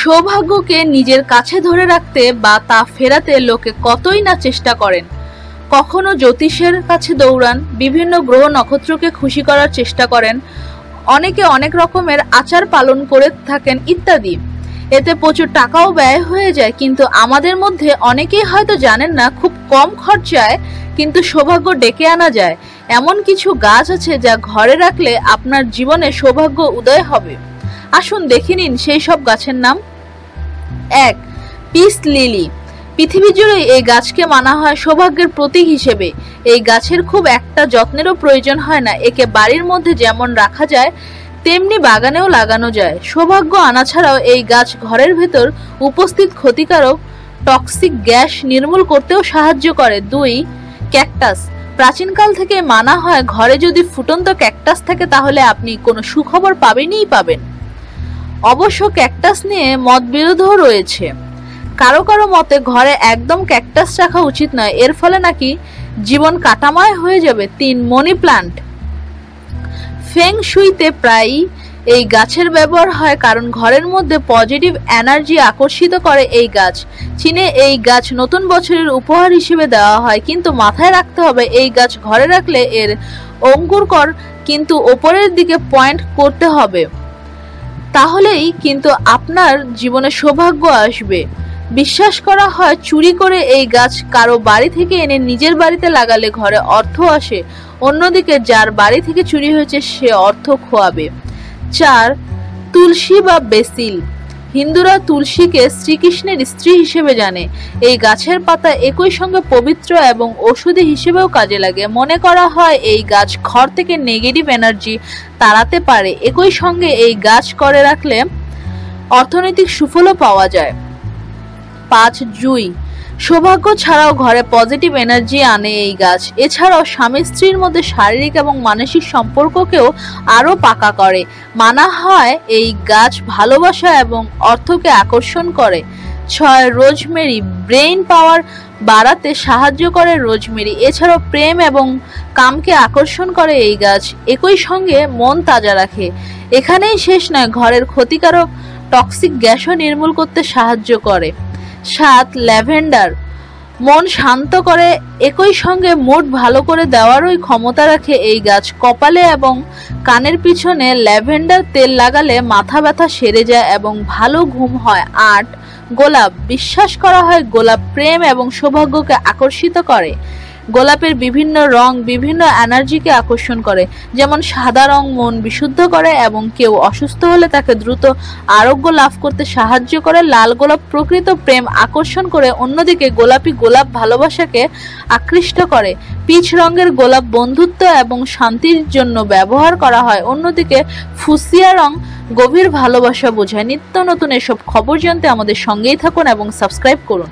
সৌভাগ্যকে নিজের কাছে ধরে রাখতে বা তা ফেরাতে লোকে কতই না চেষ্টা করেন। কখনো জ্যোতিষের কাছে দৌড়ান, বিভিন্ন গ্রহ নক্ষত্রকে খুশি করার চেষ্টা করেন, অনেকে অনেক রকমের আচার পালন করে থাকেন ইত্যাদি। এতে প্রচুর টাকাও ব্যয় হয়ে যায়, কিন্তু আমাদের মধ্যে অনেকেই হয়তো জানেন না খুব কম খরচায় কিন্তু সৌভাগ্য ডেকে আনা যায়। এমন কিছু গাছ আছে যা ঘরে রাখলে আপনার জীবনে সৌভাগ্য উদয় হবে। আসুন দেখে নিন সেই সব গাছের নাম। এক, পিস লিলি। পৃথিবী জুড়ে এই গাছকে মানা হয় সৌভাগ্যের প্রতীক হিসেবে। এই গাছের খুব একটা যত্নেরও প্রয়োজন হয় না, একে বাড়ির মধ্যে যেমন রাখা যায়, তেমনি বাগানেও লাগানো যায়। সৌভাগ্য আনা ছাড়াও এই গাছ ঘরের ভেতর উপস্থিত ক্ষতিকারক টক্সিক গ্যাস নির্মূল করতেও সাহায্য করে। দুই, ক্যাকটাস। প্রাচীনকাল থেকে মানা হয় ঘরে যদি ফুটন্ত ক্যাকটাস থাকে তাহলে আপনি কোনো সুখবর পাবেনই পাবেন। অবশ্য ক্যাকটাস নিয়ে মতবিরোধও রয়েছে। কারও কারও মতে ঘরে একদম ক্যাকটাস রাখা উচিত নয়, এর ফলে নাকি জীবন কাটাময় হয়ে যাবে তিন মনি প্লান্ট। ফেং শুইতে প্রায়ই এই গাছের ব্যবহার হয় কারণ ঘরের মধ্যে পজিটিভ এনার্জি আকর্ষিত করে এই গাছ। চীনে এই গাছ নতুন বছরের উপহার হিসেবে দেওয়া হয়, কিন্তু মাথায় রাখতে হবে এই গাছ ঘরে রাখলে এর অঙ্কুর কর কিন্তু ওপরের দিকে পয়েন্ট করতে হবে। তাহলেই কিন্তু আপনার জীবনে সৌভাগ্য আসবে। বিশ্বাস করা হয় চুরি করে এই গাছ কারও বাড়ি থেকে এনে নিজের বাড়িতে লাগালে ঘরে অর্থ আসে, অন্যদিকে যার বাড়ি থেকে চুরি হয়েছে সে অর্থ খোয়াবে। চার, তুলসী বা বেসিল। হিন্দুরা তুলসীকে শ্রীকৃষ্ণের স্ত্রী হিসেবে জানে। এই গাছের পাতা একই সঙ্গে পবিত্র এবং ওষুধি হিসেবেও কাজে লাগে। মনে করা হয়, এই গাছ ঘর থেকে নেগেটিভ এনার্জি তাড়াতে পারে। একই সঙ্গে এই গাছ করে রাখলে অর্থনৈতিক সুফলও পাওয়া যায়। পাঁচ জুই সৌভাগ্য ছাড়াও ঘরে পজিটিভ এনার্জি আনে এই গাছ। এছাড়াও স্বামী স্ত্রীর মধ্যে শারীরিক এবং মানসিক সম্পর্ককেও আরও পাকা করে। মানা হয় এই গাছ ভালোবাসা এবং অর্থকে আকর্ষণ করে। ছয়, রোজমেরি। ব্রেইন পাওয়ার বাড়াতে সাহায্য করে রোজমেরি। এছাড়াও প্রেম এবং কামকে আকর্ষণ করে এই গাছ। একই সঙ্গে মন তাজা রাখে। এখানেই শেষ নয়, ঘরের ক্ষতিকারক টক্সিক গ্যাসও নির্মূল করতে সাহায্য করে। সাত ল্যাভেন্ডার। মন শান্ত করে, একই সঙ্গে মুড ভালো করে দেওয়ারই ক্ষমতা রাখে এই গাছ। কপালে এবং কানের পিছনে ল্যাভেন্ডার তেল লাগালে মাথা ব্যথা সেরে যায় এবং ভালো ঘুম হয়। আট, গোলাপ। বিশ্বাস করা হয় গোলাপ প্রেম এবং সৌভাগ্যকে আকর্ষিত করে। গোলাপের বিভিন্ন রং বিভিন্ন এনার্জিকে আকর্ষণ করে। যেমন সাদা রং মন বিশুদ্ধ করে এবং কেউ অসুস্থ হলে তাকে দ্রুত আরোগ্য লাভ করতে সাহায্য করে। লাল গোলাপ প্রকৃত প্রেম আকর্ষণ করে অন্যদিকে গোলাপি গোলাপ ভালোবাসাকে আকৃষ্ট করে। পিচ রঙের গোলাপ বন্ধুত্ব এবং শান্তির জন্য ব্যবহার করা হয়। অন্যদিকে ফুসিয়া রং গভীর ভালোবাসা বোঝায়। নিত্য নতুন এসব খবর জানতে আমাদের সঙ্গেই থাকুন এবং সাবস্ক্রাইব করুন।